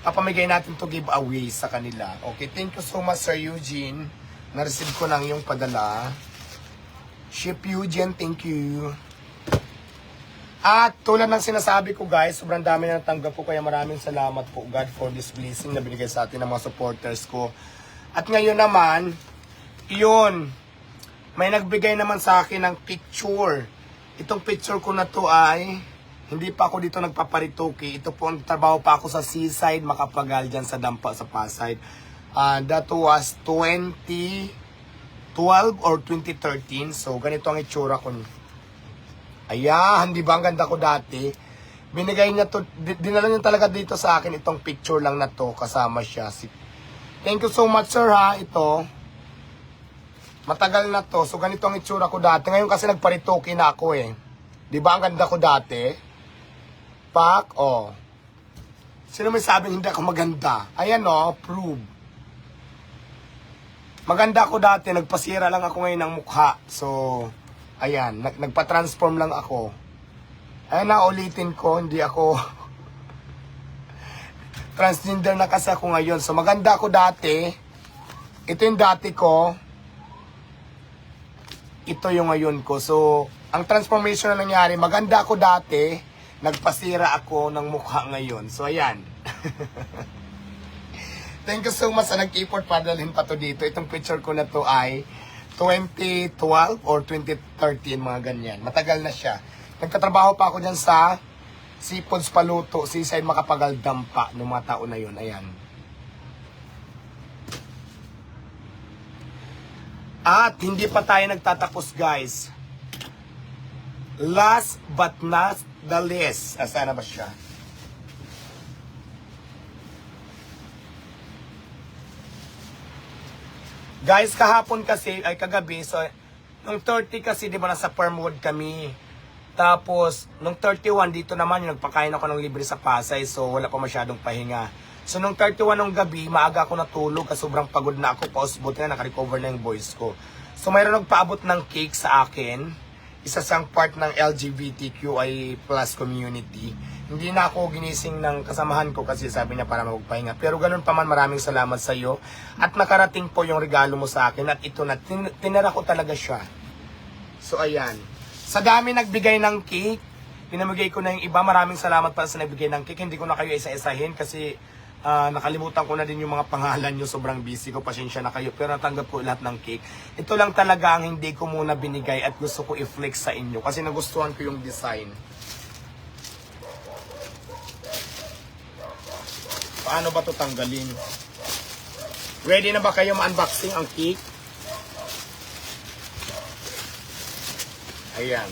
papamigay natin to giveaway sa kanila. Okay, thank you so much Sir Eugene. Na-receive ko lang yung padala. Ship Eugene, thank you. At tulad ng sinasabi ko guys, sobrang dami na natanggap ko kaya maraming salamat po God for this blessing na binigay sa atin ng mga supporters ko. At ngayon naman, yun, may nagbigay naman sa akin ng picture. Itong picture ko na to ay, hindi pa ako dito nagpaparitoki. Ito po, ang trabaho pa ako sa seaside, makapagal dyan sa Dampa, sa Pasay. Ah, that was 2012 or 2013. So, ganito ang itsura ko. Ayan, di ba ang ganda ko dati? Binigay niya to, di- dinala niya talaga dito sa akin itong picture lang na to, kasama siya. Si, thank you so much sir ha, ito. Matagal na to, so ganito ang itsura ko dati. Ngayon kasi nagparitoki na ako eh. Di ba ang ganda ko dati? Pak, oh. Sino may sabing hindi ako maganda? Ayan oh, prove. Maganda ako dati, nagpasira lang ako ngayon ng mukha. So, ayan, nag nagpa-transform lang ako. Ayan na, ulitin ko, hindi ako transgender na kasi ako ngayon. So, maganda ako dati. Ito yung dati ko. Ito yung ngayon ko. So, ang transformation na nangyari, maganda ako dati, nagpasira ako ng mukha ngayon. So, ayan. Thank you so much sa nag-effort padalhin pa to dito. Itong picture ko na to ay 2012 or 2013, mga ganyan. Matagal na siya. Nagkatrabaho pa ako dyan sa Seafoods Paluto, Seaside Makapagal Dampa, noong mga taon na yun. Ayan. At hindi pa tayo nagtatapos, guys. Last but not the least. Asa na ba siya? Guys, kahapon kasi, ay kagabi, so, nung 30 kasi, di ba, nasa Permwood kami. Tapos, nung 31, dito naman, yung nagpakain ako ng libre sa Pasay, so wala pa masyadong pahinga. So, nung 31 ng gabi, maaga ako natulog kasi sobrang pagod na ako, pausbot na, nakarecover na yung voice ko. So, mayroon nagpaabot ng cake sa akin. Isa siyang part ng LGBTQI plus community. Hindi na ako ginising ng kasamahan ko kasi sabi niya para magpahinga. Pero ganun pa man, maraming salamat sa iyo. At nakarating po yung regalo mo sa akin at ito na, tin- tinira ko talaga siya. So, ayan. Sa dami nagbigay ng cake, pinamigay ko na yung iba. Maraming salamat para sa nagbigay ng cake. Hindi ko na kayo isa-isahin kasi ah, nakalimutan ko na din yung mga pangalan nyo. Sobrang busy ko. Pasensya na kayo. Pero natanggap ko lahat ng cake. Ito lang talaga ang hindi ko muna binigay at gusto ko i-flex sa inyo kasi nagustuhan ko yung design. Paano ba to tanggalin? Ready na ba kayo ma-unboxing ang cake? Ayan.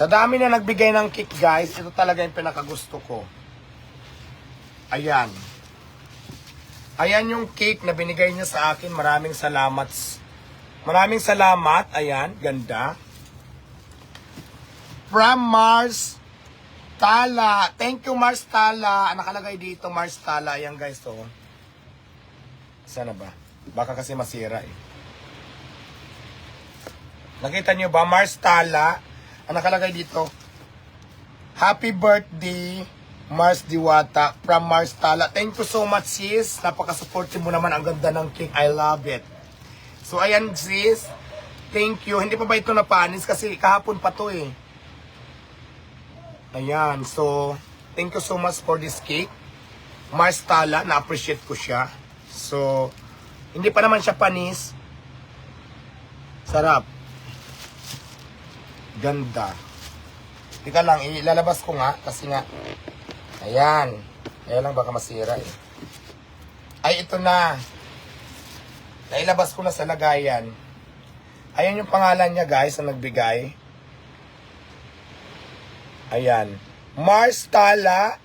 Sa dami na nagbigay ng cake guys, ito talaga yung pinakagusto ko. Ayan. Ayan yung cake na binigay niya sa akin. Maraming salamat. Maraming salamat. Ayan, ganda. From Mars Tala. Thank you Mars Tala. Ang nakalagay dito Mars Tala. Ayan guys, oh. Sana ba? Baka kasi masira eh. Nakita niyo ba? Mars Tala. Ang nakalagay dito. Happy birthday, Mars Diwata from Mars Tala. Thank you so much, sis. Napaka-supportive mo naman. Ang ganda ng cake. I love it. So, ayan, sis. Thank you. Hindi pa ba ito napanis? Kasi kahapon pa to eh. Ayan. So, thank you so much for this cake. Mars Tala. Na-appreciate ko siya. So, hindi pa naman siya panis. Sarap. Ganda. Tika lang, ilalabas ko nga kasi nga, ayan. Ayan lang baka masira eh. Ay, ito na. Nailabas ko na sa lagayan. Ayan yung pangalan niya guys na nagbigay. Ayan. Mars Tala.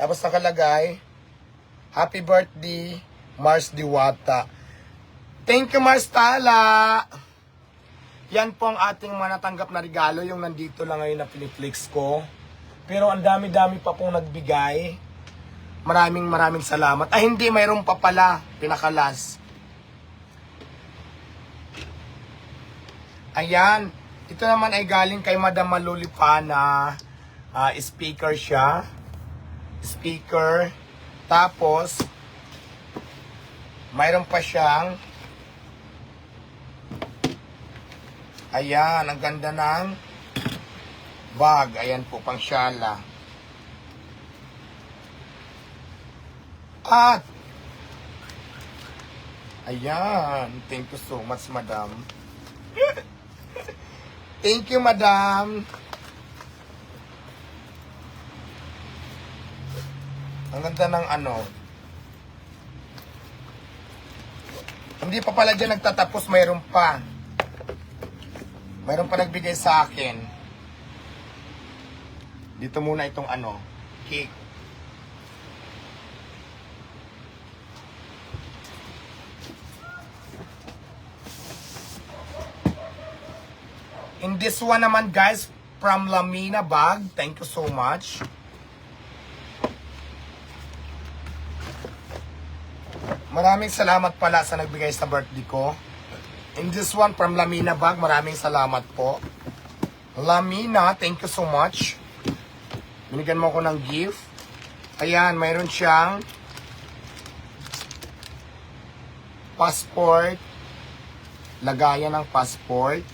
Tapos nakalagay, Happy birthday, Mars Diwata. Thank you, Marstala! Yan po ang ating mga natanggap na regalo, yung nandito lang ngayon na piniflix ko. Pero ang dami-dami pa pong nagbigay. Maraming maraming salamat. Ay, hindi, mayroon pa pala. Pinakalas. Ayan. Ito naman ay galing kay Madam Malulipa na ah, speaker siya. Speaker. Tapos, mayroon pa siyang Ayan, ang ganda ng bag. Ayan po, pang syala. At, ayan, thank you so much, madam. thank you, madam. Ang ganda ng ano. Hindi pa pala dyan nagtatapos, mayroon pa. Mayroon pa nagbigay sa akin. Dito muna itong ano, cake. In this one naman guys, from Lamina Bag, thank you so much. Maraming salamat pala sa nagbigay sa birthday ko. In this one from Lamina Bag, maraming salamat po. Lamina, thank you so much. Binigyan mo ako ng gift. Ayan, mayroon siyang passport. Lagayan ng passport.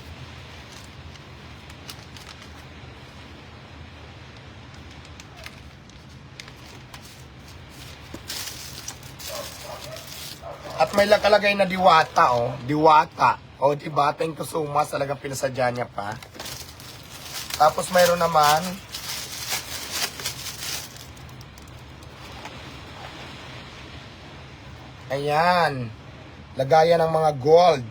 May nakalagay na diwata, oh. Diwata. Oh, diba? Thank you so much. Talagang pinasadya niya pa. Tapos mayroon naman, Ayan. Lagayan ng mga gold.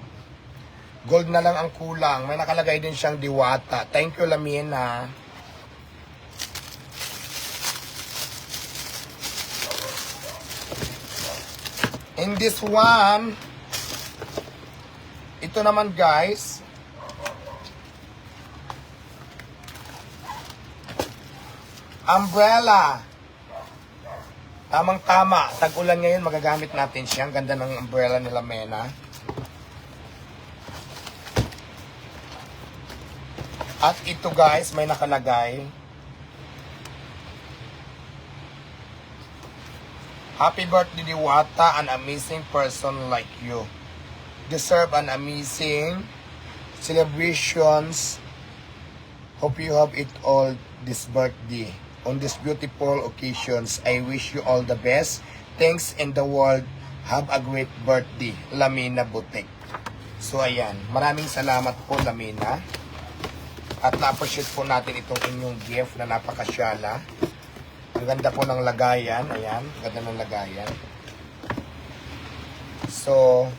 Gold na lang ang kulang. May nakalagay din siyang diwata. Thank you, Lamina. In this one, ito naman guys, umbrella. Tamang tama. Tag-ulan ngayon, magagamit natin siya. Ang ganda ng umbrella nila Mena. At ito guys, may nakalagay. Happy birthday, Diwata, an amazing person like you. Deserve an amazing celebrations. Hope you have it all this birthday. On this beautiful occasions, I wish you all the best. Thanks in the world. Have a great birthday, Lamina Butik. So ayan, maraming salamat po Lamina. At na-appreciate po natin itong inyong gift na napakasyala. Ang ganda po ng lagayan. Ayan, ganda ng lagayan. So,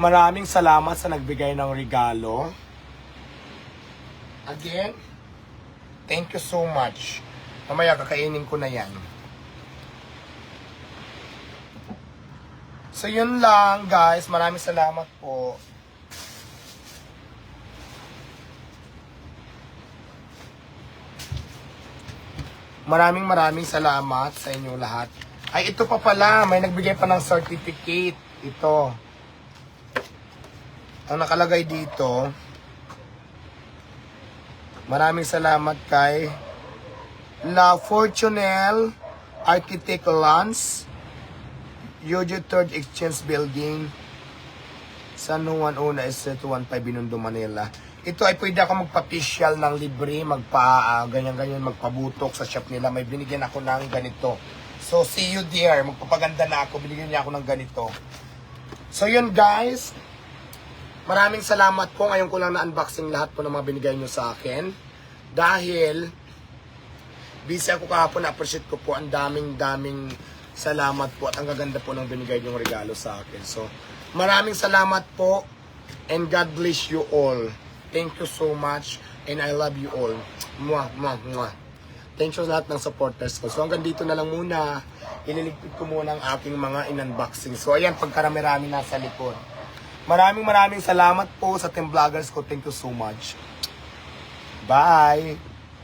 maraming salamat sa nagbigay ng regalo. Again, thank you so much. Mamaya kakainin ko na yan. So yun lang guys, maraming salamat po. Maraming maraming salamat sa inyo lahat. Ay, ito pa pala, may nagbigay pa ng certificate. Ito. Ang nakalagay dito, maraming salamat kay La Fortunel Architect Lance, Yojo Third Exchange Building, San Juan Una, Estet 15 Binondo, Manila. Ito ay pwede ako magpa-facial ng libre, magpa, ah, ganyan-ganyan, magpabutok sa shop nila. May binigyan ako ng ganito. So, see you there. Magpapaganda na ako. Binigyan niya ako ng ganito. So, yun guys. Maraming salamat po. Ngayon ko lang na-unboxing lahat po ng mga binigay nyo sa akin. Dahil, busy ako kahapon. Na-appreciate ko po. Ang daming, daming salamat po. At ang gaganda po ng binigay nyong regalo sa akin. So, maraming salamat po. And God bless you all. Thank you so much. And I love you all. Mwah, mwah, mwah. Thank you sa lahat ng supporters ko. So hanggang dito na lang muna. Ililigpit ko muna ang aking mga in-unboxing. So ayan, pagkarami-rami nasa likod. Maraming maraming salamat po sa team vloggers ko. Thank you so much. Bye!